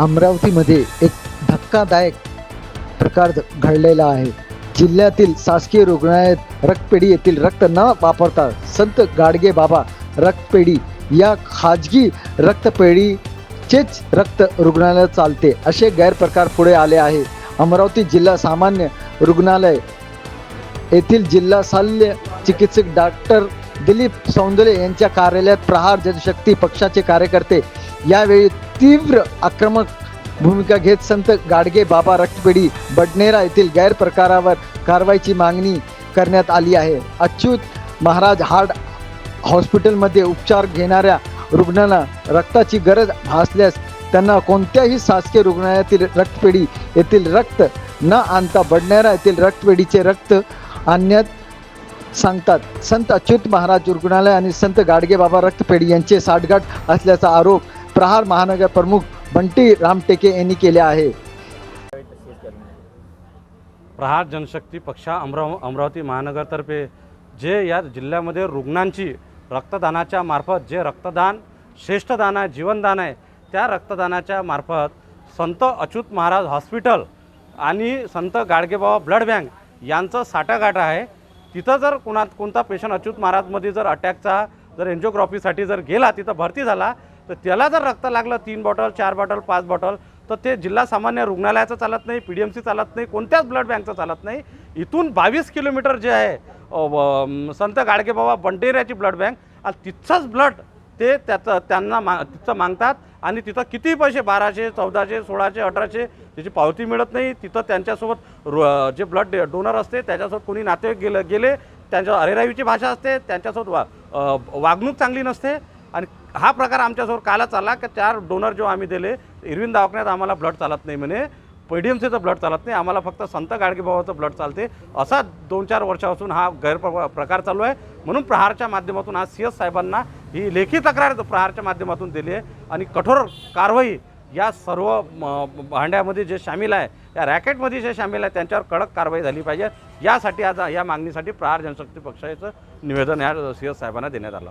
अमरावतीमध्ये एक धक्कादायक प्रकार घडलेला आहे. जिल्ह्यातील शासकीय रुग्णालयात रक्तपेढी येथील रक्त न वापरता संत गाडगे बाबा रक्तपेढी या खाजगी रक्तपेढीचेच रक्त रुग्णालय चालते असे गैरप्रकार पुढे आले आहे. अमरावती जिल्हा सामान्य रुग्णालय येथील जिल्हा शल्य चिकित्सक डॉक्टर दिलीप सौंदले यांच्या कार्यालयात प्रहार जनशक्ती पक्षाचे कार्यकर्ते यावेळी तीव्र आक्रमक भूमिका घेत संत गाडगे बाबा रक्तपेढी बडनेरा येथील गैरप्रकारावर कारवाईची मागणी करण्यात आली आहे. अच्युत महाराज हार्ट हॉस्पिटलमध्ये उपचार घेणाऱ्या रुग्णांना रक्ताची गरज भासल्यास त्यांना कोणत्याही शासकीय रुग्णालयातील रक्तपेढी येथील रक्त न आणता बडनेरा येथील रक्तपेढीचे रक्त आणण्यात सांगतात. संत अच्युत महाराज रुग्णालय आणि संत गाडगे बाबा रक्तपेढी यांचे साठगाठ असल्याचा आरोप प्रहार महानगर प्रमुख बंटी रामटेके यांनी केले आहे. प्रहार जनशक्ती पक्षा अमराव अमरावती महानगरतर्फे जे या जिल्ह्यामध्ये रुग्णांची रक्तदानाच्या मार्फत जे रक्तदान श्रेष्ठ दान आहे जीवनदान आहे त्या रक्तदानाच्या मार्फत संत अच्युत महाराज हॉस्पिटल आणि संत गाडगेबाबा ब्लड बँक यांचं साठागाठ आहे. तिथं जर कोणा कोणता पेशंट अच्युत महाराजमध्ये जर अटॅकचा जर एन्जिओग्राफीसाठी जर गेला तिथं भरती झाला तर त्याला जर रक्त लागलं तीन बॉटल चार बॉटल पाच बॉटल तर ते जिल्हा सामान्य रुग्णालयाचं चालत नाही पी डी एम सी चालत नाही कोणत्याच ब्लड बँकचं चालत नाही. इथून बावीस किलोमीटर जे आहे व, संत गाडगेबाबा बंटेऱ्याची ब्लड बँक आणि तिथचंच ब्लड ते त्याचं त्यांना मा तिथं मागतात आणि तिथं किती पैसे बाराशे चौदाशे सोळाशे अठराशे त्याची पावती मिळत नाही. तिथं त्यांच्यासोबत रो जे ब्लड डोनर असते त्याच्यासोबत कोणी नातेवाईक गेलं गेले त्यांच्या अरेरावीची भाषा असते त्यांच्यासोबत वा वागणूक चांगली नसते. आणि हा प्रकार आमच्यासमोर काला चालला की चार डोनर जेव्हा आम्ही दिले इरविन दवाखान्यात आम्हाला ब्लड चालत नाही म्हणे पीडीएमसीचं ब्लड चालत नाही आम्हाला फक्त संत गाडगेबाबाचं ब्लड चालते. असा दोन चार वर्षापासून हा गैरप्र प्रकार चालू आहे. म्हणून प्रहारच्या माध्यमातून आज सी एस साहेबांना ही लेखी तक्रार प्रहारच्या माध्यमातून दिली आहे आणि कठोर कारवाई या सर्व म, भांड्यामध्ये जे सामील आहे या रॅकेटमध्ये जे सामील आहे त्यांच्यावर कडक कारवाई झाली पाहिजे. यासाठी आज या मागणीसाठी प्रहार जनशक्ती पक्षाचं निवेदन या सी एस साहेबांना देण्यात आलं.